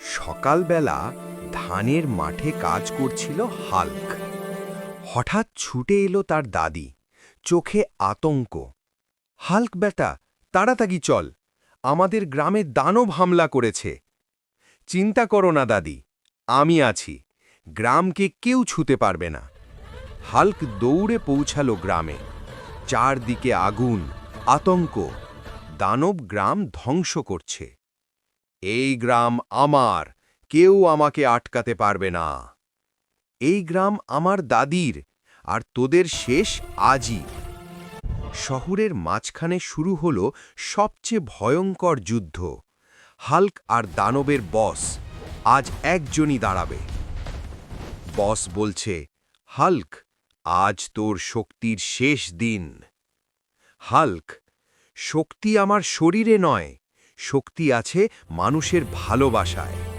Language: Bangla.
সকালবেলা ধানের মাঠে কাজ করছিল হাল্ক। হঠাৎ ছুটে এলো তার দাদি। চোখে আতঙ্ক। হাল্ক, বেটা, তাড়াতাড়ি চল। আমাদের গ্রামে দানব হামলা করেছে। চিন্তা করো না, দাদি। আমি আছি। গ্রামকে কেউ ছুতে পারবে না। হাল্ক দৌড়ে পৌঁছালো গ্রামে। চারদিকে আগুন, আতঙ্ক। দানব গ্রাম ধ্বংস করছে। এই গ্রাম আমার, কেউ আমাকে আটকাতে পারবে না। এই গ্রাম আমার দাদির, আর তোদের শেষ আজই। শহরের মাঝখানে শুরু হল সবচেয়ে ভয়ঙ্কর যুদ্ধ। হাল্ক আর দানবের বস আজ একজনই দাঁড়াবে। বস বলছে, হাল্ক, আজ তোর শক্তির শেষ দিন। হাল্ক, শক্তি আমার শরীরে নয় শক্তি আছে মানুষের ভালোবাসায়।